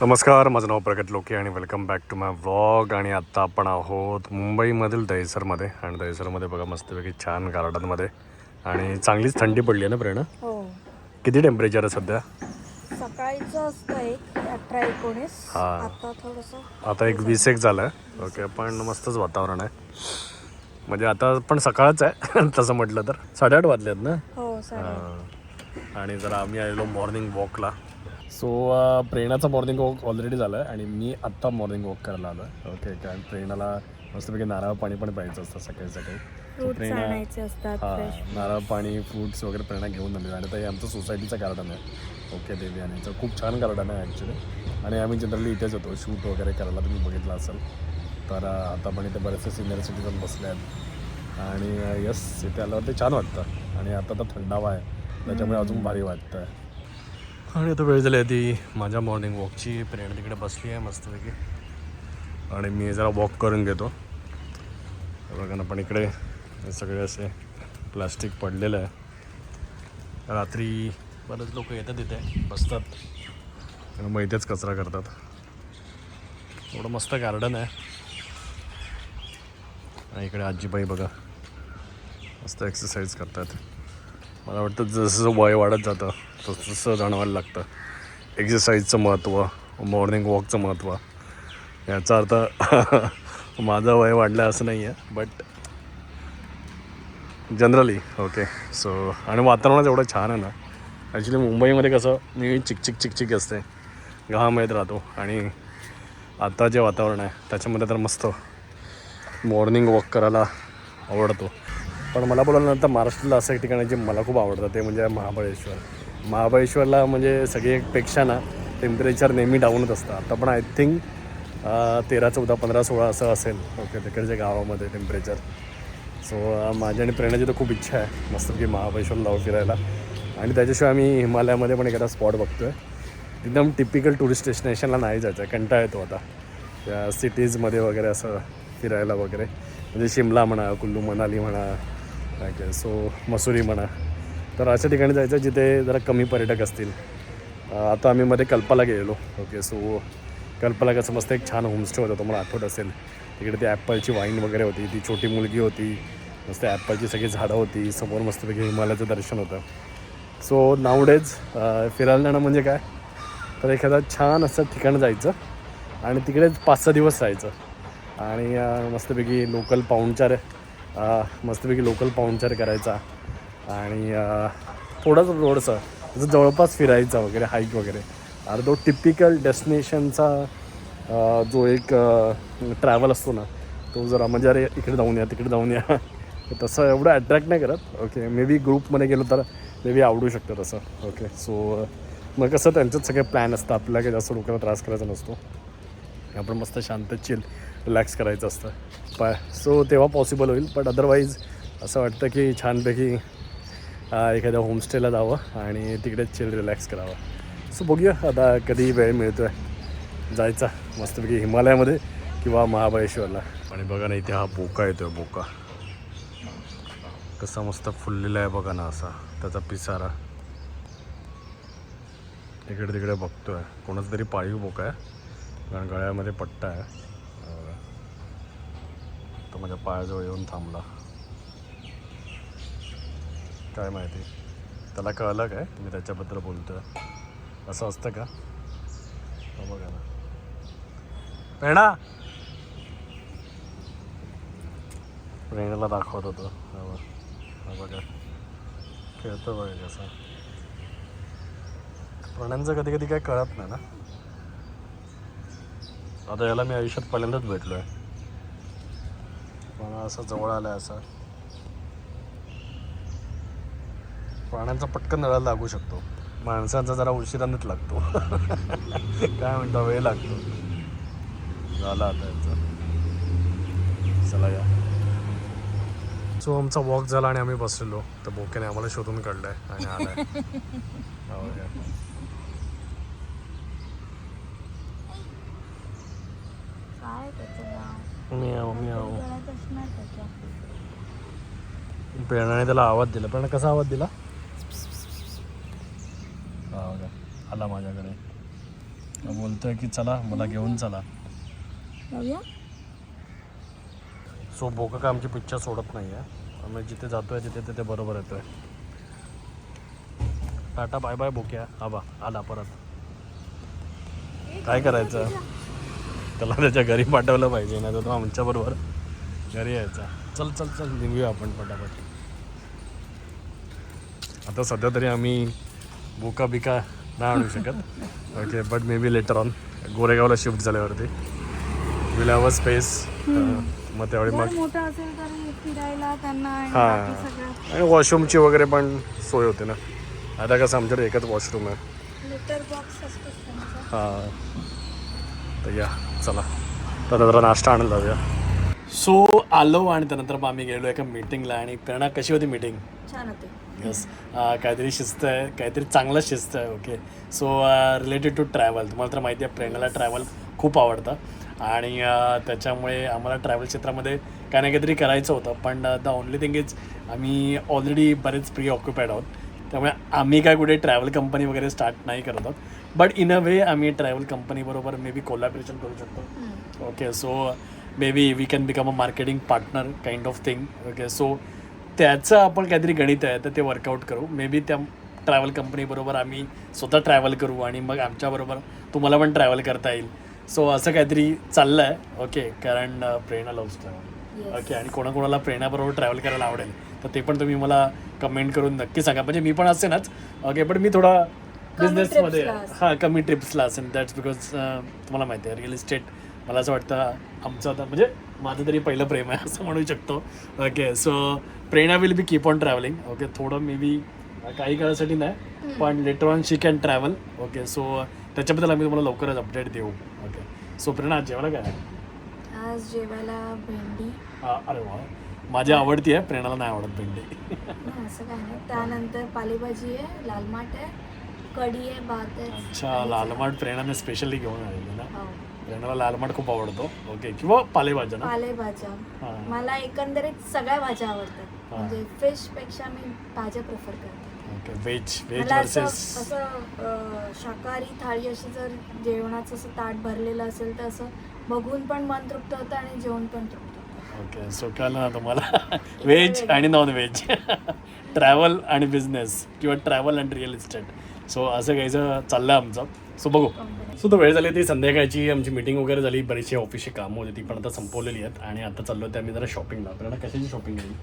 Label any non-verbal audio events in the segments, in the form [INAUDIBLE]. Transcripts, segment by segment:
नमस्कार माझं नाव प्रगत लोके आणि welcome back to my vlog आणि आत्ता आपण आहोत मुंबईमधील दहिसरमध्ये. आणि दहिसरमध्ये बघा मस्तपैकी छान गार्डनमध्ये आणि चांगलीच थंडी पडली आहे ना प्रेरणा? हो. किती टेम्परेचर आहे सध्या? सकाळीचं असतं एक अठरा एकोणीस. हा. आता थोडस आता एक वीस एक झालं. आहे ओके पण मस्तच वातावरण आहे. म्हणजे आता पण सकाळच आहे [LAUGHS] तसं म्हटलं तर. साडेआठ वाजले आहेत ना? हो सर हां. आणि जरा आम्ही आलेलो मॉर्निंग वॉकला सो प्रेरणाचा मॉर्निंग वॉक ऑलरेडी झाला आहे आणि मी आत्ता मॉर्निंग वॉक करायला आलो आहे ओके कारण प्रेरणाला मस्तपैकी नारळ पाणी पण प्यायचं असतं सकाळी सकाळी. प्रेरणा हां नारळ पाणी फ्रुट्स वगैरे प्रेरणा घेऊन आली आणि ते आमचं सोसायटीचं गार्डन आहे. ओके देवी आणि खूप छान गार्डन आहे ॲक्च्युली आणि आम्ही जनरली इथेच होतो. शूट वगैरे करायला तुम्ही बघितलं असेल. तर आता पण इथे बरेचसे सिनियर सिटीजन बसले आहेत. आणि यस इथे आल्यावरती छान वाटतं. आणि आता तर थंडावा आहे. त्याच्यामुळे अजून भारी वाटतं आणि आता वेळ झाली आहे ती माझ्या मॉर्निंग वॉकची प्रेरणा तिकडे बसली आहे मस्तपैकी. आणि मी जरा वॉक करून घेतो. बघा ना पण इकडे सगळे असे प्लास्टिक पडलेलं आहे. रात्री बरेच लोक येतात इथे बसतात. आणि मग इथेच कचरा करतात. एवढं मस्त गार्डन आहे. आणि इकडे आजीबाई बघा मस्त एक्सरसाइज करतात. मला वाटतं जसं वय वाढत जातं तसं जाणवायला लागतं. एक्सरसाइजचं महत्त्व मॉर्निंग वॉकचं महत्त्व याचा अर्थ [LAUGHS] माझं वय वाढलं असं नाही आहे बट जनरली ओके सो आणि वातावरणच एवढं छान आहे ना. ॲक्च्युली मुंबईमध्ये कसं मी चिकचिक चिकचिक असते. घाम येत राहतो. आणि आता जे वातावरण आहे त्याच्यामध्ये तर मस्त मॉर्निंग वॉक करायला आवडतो. पण मला बोलायला तर महाराष्ट्राला असं एक ठिकाण आहे जे मला खूप आवडतं ते म्हणजे महाबळेश्वर. महाबळेश्वरला म्हणजे सगळीपेक्षा ना टेम्परेचर नेहमी डाऊनच असतं. आता पण आय थिंक तेरा चौदा पंधरा सोळा असं असेल. ओके तिकडच्या गावामध्ये टेम्परेचर सो माझ्या आणि प्रेरणाची तर खूप इच्छा आहे मस्तपैकी महाबळेश्वरला लावून फिरायला. आणि त्याच्याशिवाय आम्ही हिमालयामध्ये पण एखादा स्पॉट बघतो आहे एकदम टिपिकल टुरिस्ट डेस्टिनेशनला नाही जायचं आहे कंटाळा येतो आता. त्या सिटीजमध्ये वगैरे असं फिरायला वगैरे. म्हणजे शिमला म्हणा कुल्लू मनाली म्हणा सो मसुरी म्हणा. तर अशा ठिकाणी जायचं जिथे जरा कमी पर्यटक असतील. आता आम्ही मध्ये कल्पाला गेलेलो. ओके सो कल्पाला कसं मस्त एक छान होमस्टे होता तुम्हाला आठवत असेल. तिकडे ती ॲपलची वाईन वगैरे होती ती छोटी मुलगी होती मस्त ॲपलची सगळी झाडं होती समोर मस्तपैकी हिमालयाचं दर्शन होतं. सो नावडेज फिरायला जाणं म्हणजे काय? तर एखादा छान असं ठिकाण जायचं आणि तिकडेच पाच सहा दिवस राहायचं. आणि मस्तपैकी लोकल पाहुणचार मस्तपैकी लोकल पाहुणचार करायचा. आणि अं, थोडंच थोडंसं जसं जवळपास फिरायचा वगैरे हाईक वगैरे. आणि तो टिपिकल डेस्टिनेशनचा जो एक ट्रॅव्हल असतो ना तो जरा म्हणजे अरे इकडे जाऊन या तिकडे जाऊन या. [LAUGHS] तसं एवढं अट्रॅक्ट नाही करत. ओके मे बी ग्रुपमध्ये गेलो तर मे बी आवडू शकतं तसं. ओके सो मग कसं त्यांचंच सगळे प्लॅन असतं आपल्याला काही जास्त डोक्याला त्रास करायचा नसतो. आपण मस्त शांत चिल रिलॅक्स करायचं असतं. पाय सो तेव्हा पॉसिबल होईल बट अदरवाईज असं वाटतं की छानपैकी एखाद्या होमस्टेला जावं आणि तिकडे चिल रिलॅक्स करावं. सो बघूया आता कधी वेळ मिळतो आहे जायचा मस्तपैकी हिमालयामध्ये किंवा महाबळेश्वरला. आणि बघा ना इथे हा बोका येतो आहे बोका. कसा मस्त फुललेला आहे बघा ना असा त्याचा पिसारा. इकडे तिकडे बघतोय. कोणाचा तरी पाळीव बोका आहे. कारण गळ्यामध्ये पट्टा आहे. तो माझ्या पायाजवळ येऊन थांबला. काय माहिती? त्याला कळलं काय? मी त्याच्याबद्दल बोलतोय. असं असतं का? हो बघा ना. प्रेणा प्रेरणाला दाखवत होतो. हा बघा. खेळतो बघा कसं. प्राण्यांचं कधी कधी काय कळत नाही ना. आता याला मी आयुष्यात पहिल्यांदाच भेटलो आहे पण असं जवळ आलं असं. प्राण्यांचा पटकन नळाला लागू शकतो. माणसांचा जरा उशिरानच लागतो. [LAUGHS] काय म्हणतो वेळ लागतो. झाला आता याचं. चला या. सो आमचा वॉक झाला आणि आम्ही बसलेलो. तर बोक्याने आम्हाला शोधून काढलाय आणि आलाय. प्रेरणाने त्याला आवाज दिला. प्रेरणा कसा आवाज दिला हा का? आला माझ्याकडे. बोलतोय की चला मला घेऊन चला. सो बोका का आमची पिच्चा सोडत नाही आहे आम्ही जिथे जातोय तिथे तिथे बरोबर येतोय. टाटा बाय बाय बोक्या. हा बा आला परत. काय करायचं? त्याला त्याच्या घरी पाठवलं पाहिजे नाही तर तो आमच्या बरोबर घरी यायचा. चल चल चल निघूया आपण पटापट. आता सध्या तरी आम्ही बोका बिका नाही आणू शकत? Okay but may be later on गोरेगावला shift झाल्यावरती. विल हॅव अ स्पेस मग त्यावेळी मग जर मोठं असेल तर फिरायला त्यांना आणि हा. बाकी सगळं. आणि वॉशरूमची वगैरे पण सोय होते ना. आता कसं आमच्याकडे एकच वॉशरूम आहे. लेटर बॉक्स असतो त्यांचा. हां. तर या चला. तर जरा नाश्ता आणायला जाऊया. सो आलो आणि त्यानंतर मग आम्ही गेलो एका मीटिंगला आणि प्रेरणा कशी होती मीटिंग छान होते. येस काहीतरी शिस्त आहे काहीतरी चांगलं शिस्त आहे okay so related to travel तुम्हाला तर माहिती आहे प्रेरणाला ट्रॅव्हल खूप आवडतं. आणि अ, त्याच्यामुळे आम्हाला ट्रॅव्हल क्षेत्रामध्ये काही ना काहीतरी करायचं होतं. पण द ओनली थिंग इज आम्ही ऑलरेडी बरेच प्री ऑक्युपाईड आहोत. त्यामुळे आम्ही काय कुठे ट्रॅव्हल कंपनी वगैरे स्टार्ट नाही करत आहोत. बट इन अ वे आम्ही ट्रॅव्हल कंपनीबरोबर मे बी कोलॅबरेशन करू शकतो. Okay so may be we can become a marketing partner kind of thing okay so त्याचं आपण काहीतरी गणित आहे तर ते वर्कआउट करू. मे बी त्या ट्रॅव्हल कंपनीबरोबर आम्ही स्वतः ट्रॅव्हल करू आणि मग आमच्याबरोबर तुम्हाला पण ट्रॅव्हल करता येईल. सो असं काहीतरी चाललं आहे ओके कारण प्रेरणा लव्स ट्रॅव्हल. ओके आणि कोणाकोणाला प्रेरणाबरोबर ट्रॅव्हल करायला आवडेल तर ते पण तुम्ही मला कमेंट करून नक्की सांगा. म्हणजे मी पण असेनच. ओके पण मी थोडा बिझनेसमध्ये. हां कमी ट्रिप्सला असेल दॅट्स बिकॉज तुम्हाला माहिती आहे रिअल इस्टेट मला असं वाटतं आमचं आता म्हणजे माझं तरी पहिलं प्रेम आहे असं म्हणू शकतो. Okay so Prerna will be keep on travelling okay थोडं मे बी काही काळासाठी नाही पण later on she can travel okay so त्याच्याबद्दल आम्ही तुम्हाला लवकरच अपडेट देऊ. ओके सो प्रेरणा आज जेवायला काय? आज जेवायला भेंडी. हा, अरे वा. माझी आवडती आहे प्रेरणाला नाही आवडत भेंडी. असं काय नाही. त्यानंतर पालेभाजी आहे लाल माठ आहे कढी आहे भात आहे. अच्छा लालमाट प्रेरणाने स्पेशली घेऊन आलेली ना. प्रेरणाला लालमाट खूप आवडतो. ओके किंवा पालेभाज्या ना पालेभाज्या हां. मला एकंदरीत सगळ्या भाज्या आवडतात. हा. म्हणजे फिशपेक्षा मी भाज्या प्रेफर करते. ओके व्हेज व्हेज मला असं वर्सेस असं अं, शाकाहारी थाळी अशी जर जेवणाचं असं ताट भरलेलं असेल तर असं बघून पण मन तृप्त होतं आणि जेवण पण तृप्त होतं. ओके सो कळलं ना तुम्हाला? व्हेज आणि नॉन व्हेज ट्रॅव्हल आणि बिझनेस किंवा travel and real estate so असं काहीचं चाललं आमचं. सो बघू. सो तो वेळ झाली ती संध्याकाळची आमची मीटिंग वगैरे झाली बरीचशी ऑफिसची कामं होती ती पण आता संपवलेली आहेत. आणि आता चाललो ते आम्ही जरा शॉपिंगला आपल्याला कशाची शॉपिंग केली?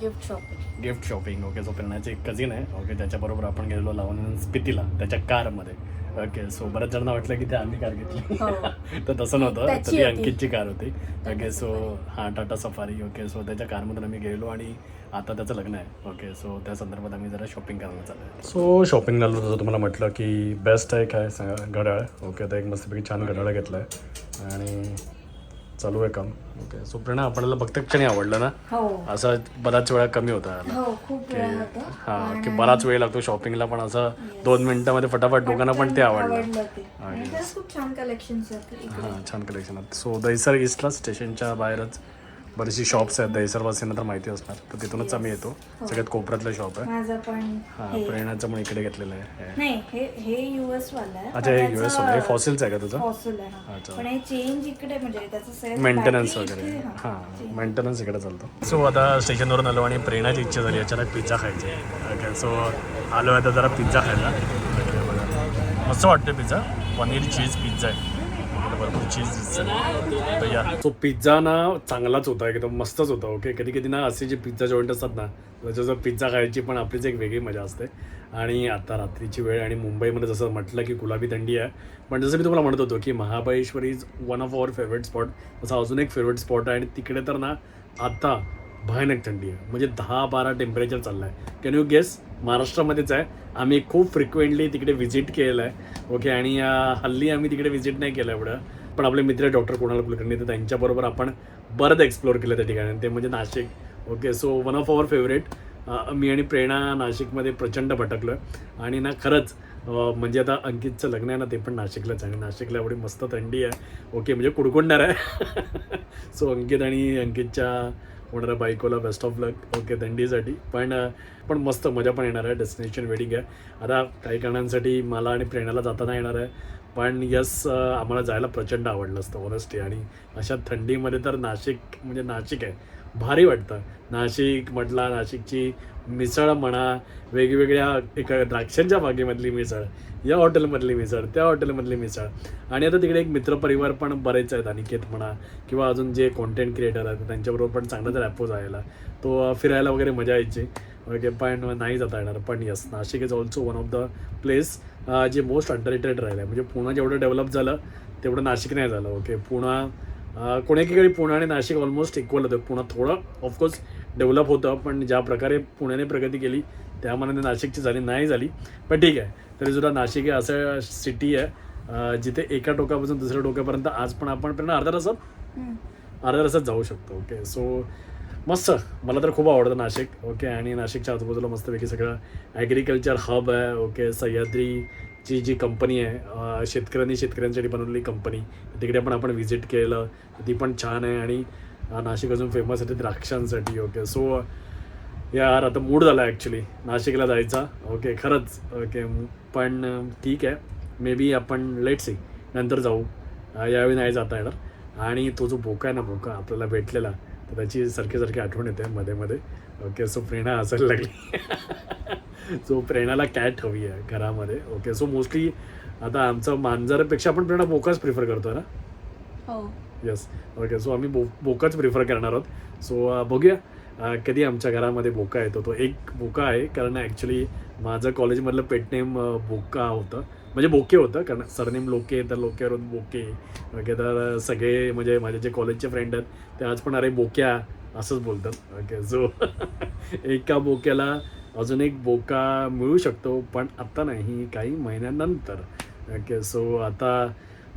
Gift shopping gift shopping okay so प्रेरणाचे एक कझिन आहे ओके त्याच्याबरोबर आपण गेलेलो लावून स्पितीला त्याच्या कारमध्ये ओके सो बऱ्याच जणांना वाटलं की ते आम्ही कार घेतली. हो. [LAUGHS] तर तसं नव्हतं तर ती. अंकितची कार होती. ओके सो हां टाटा सफारी ओके सो त्याच्या कारमधून आम्ही गेलो आणि आता त्याचं लग्न आहे. ओके सो त्या संदर्भात आम्ही जरा शॉपिंग करायला चालू सो शॉपिंगला जसं तुम्हाला म्हटलं की बेस्ट आहे काय सांगा घड्याळ. ओके तर एक मस्तपैकी छान घड्याळ घेतलं आहे आणि चालू आहे काम. ओके सो प्रेरणा आपल्याला बघता क्षणी आवडलं ना? हो. असं बराच वेळा कमी होता. हो खूप वेळा होतं. हा की बराच वेळ लागतो शॉपिंगला पण असं दोन मिनिटामध्ये फटाफट दोघांना पण ते आवडलं. आणि खूप छान इकडे. हां छान कलेक्शन सो दहिसर ईस्टला स्टेशनच्या बाहेरच बरेचशी शॉप्स आहेत दहिसर वासींना तर माहिती असणार. तर तिथूनच आम्ही येतो. सगळ्यात कोपऱ्यातलं शॉप आहे. माझं पण हां हे. प्रेरणाचं पण इकडे घेतलेलं आहे. हे. नाही हे हे युएस वाला आहे. अच्छा हे युएस हे फॉसिल्स आहे का तुझं? फॉसिल आहे हा. अच्छा. पण हे चेंज इकडे म्हणजे त्याचं सेल्फ मेंटेनन्स वगैरे. हां. मेंटेनन्स इकडे चालतो. सो आता स्टेशनवरून आलो आणि प्रेरणाची इच्छा झाली. अचानक पिझ्झा खायची. ओके सो आलो आता जरा पिझ्झा खायला. बघा. मस्त वाटतं पिझ्झा पनीर चीज पिझ्झा आहे. भरपूर चीज तर या. तो पिझ्झा ना चांगलाच होता एकदम मस्तच होता ओके कधी कधी ना असे जे पिझ्झा जॉईंट असतात ना त्याच्यावर पिझ्झा खायची पण आपलीच एक वेगळी मजा असते. आणि आता रात्रीची वेळ आणि मुंबईमध्ये जसं म्हटलं की गुलाबी थंडी आहे पण जसं मी तुम्हाला म्हणत होतो की Mahabaleshwar is one of our favourite spot तसा अजून एक फेवरेट स्पॉट आहे आणि तिकडे तर ना आता भयानक थंडी आहे. म्हणजे दहा बारा टेम्परेचर चाललं आहे कॅन यू गेस महाराष्ट्रामध्येच आहे. आम्ही खूप फ्रिक्वेंटली तिकडे व्हिजिट केलेलं आहे ओके आणि हल्ली आम्ही तिकडे व्हिजिट नाही केलं एवढं. पण आपले मित्र डॉक्टर कुणाल कुलकर्णी तर त्यांच्याबरोबर आपण बरंच एक्सप्लोअर केलं त्या ठिकाणी. ते म्हणजे Nashik. Okay so one of our favourite मी आणि प्रेरणा नाशिकमध्ये प्रचंड भटकलो आहे आणि ना खरंच म्हणजे आता अंकितचं लग्न आहे ना ते पण नाशिकलाच आहे. आणि नाशिकला एवढी मस्त थंडी आहे. ओके म्हणजे कुडकुंडार आहे. [LAUGHS] सो अंकित आणि अंकितच्या होणाऱ्या बायकोला बेस्ट ऑफ लक ओके थंडीसाठी. पण पण मस्त मजा पण येणार आहे. डेस्टिनेशन वेडिंग आहे. आता काही कारणांसाठी मला आणि प्रेरणाला जाता नाही येणार आहे. पण यस आम्हाला जायला प्रचंड आवडलं असतं ऑनेस्टली आणि अशा थंडीमध्ये तर नाशिक म्हणजे नाशिक आहे. भारी वाटतं. नाशिक म्हटला नाशिकची मिसळ म्हणा वेगवेगळ्या एका द्राक्षांच्या बागेमधली मिसळ या हॉटेलमधली मिसळ त्या हॉटेलमधली मिसळ. आणि आता तिकडे एक मित्रपरिवार पण बरेच आहेत अनिकेत म्हणा किंवा अजून जे कॉन्टेंट क्रिएटर आहेत त्यांच्याबरोबर पण चांगलाच रॅपो जायला तो फिरायला वगैरे मजा यायची. ओके पण नाही जाता येणार पण yes Nashik is also one of the place जे मोस्ट अंडररेटेड राहिलं आहे म्हणजे पुणे जेवढं डेव्हलप झालं तेवढं नाशिक नाही झालं ओके पुणा अं, कोणीकडे पुणे आणि नाशिक ऑलमोस्ट इक्वल होतं. पुणा थोडं ऑफकोर्स डेव्हलप होतं पण ज्या प्रकारे पुण्याने प्रगती केली त्या मनाने नाशिकची झाली नाही झाली. पण ठीक आहे तरी सुद्धा नाशिक हे असं सिटी आहे जिथे एका टोकापासून दुसऱ्या टोकापर्यंत आज पण आपण पण अर्धा तासात. अर्ध्या तासात जाऊ शकतो ओके सो मस्त. मला तर खूप आवडतं नाशिक. ओके आणि नाशिकच्या आजूबाजूला मस्तपैकी सगळं ॲग्रिकल्चर हब आहे. ओके सह्याद्रीची जी कंपनी आहे शेतकऱ्यांनी शेतकऱ्यांसाठी बनवलेली कंपनी तिकडे पण आपण व्हिजिट केलं. ती पण छान आहे आणि नाशिक अजून फेमस आहे ते द्राक्षांसाठी. ओके सो यार आता मूड झाला ॲक्च्युली नाशिकला जायचा. ओके खरंच. ओके पण ठीक आहे. मे बी आपण लेट सी नंतर जाऊ. यावेळी नाही जाता येणार. आणि तो जो भोका आहे ना भोका आपल्याला भेटलेला तर त्याची सारखी सारखी आठवण येते मध्ये मध्ये. ओके सो प्रेरणा हसायला लागली. [LAUGHS] सो प्रेरणाला कॅट हवी आहे घरामध्ये. ओके सो मोस्टली आता आमचं मांजरपेक्षा आपण प्रेरणा बोकाच प्रिफर करतो ना? हो. येस ओके सो आम्ही बो बोकाच प्रिफर करणार आहोत. सो बघूया अं, कधी आमच्या घरामध्ये बोका येतो. तो एक बोका आहे कारण ॲक्च्युली माझं कॉलेजमधलं पेट नेम बोका होतं. म्हणजे बोके होतं कारण सरनेम लोके तर लोक्यावरून बोके. ओके तर सगळे म्हणजे माझे जे कॉलेजचे फ्रेंड आहेत ते आज पण अरे बोक्या असंच बोलतात. ओके सो [LAUGHS] एका बोक्याला अजून एक बोका मिळू शकतो पण आत्ता नाही काही महिन्यानंतर. ओके सो आता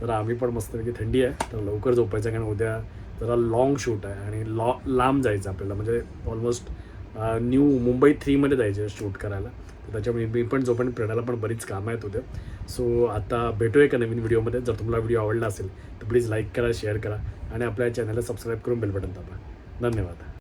जरा आम्ही पण मस्तपैकी थंडी आहे तर लवकर झोपायचं कारण उद्या जरा लाँग शूट आहे आणि लॉ लांब जायचं आपल्याला म्हणजे ऑलमोस्ट न्यू मुंबई थ्रीमध्ये जायचं शूट करायला. तर त्याच्यामुळे मी पण जोपर्यंत प्रेरणाला पण बरीच कामं आहेत उद्या. सो आता भेटूया एका नवीन व्हिडिओमध्ये. जर तुम्हाला व्हिडिओ आवडला असेल तर प्लीज लाईक करा शेअर करा. आणि आपल्या चॅनलला सबस्क्राईब करून बेल बटन दाबा. धन्यवाद.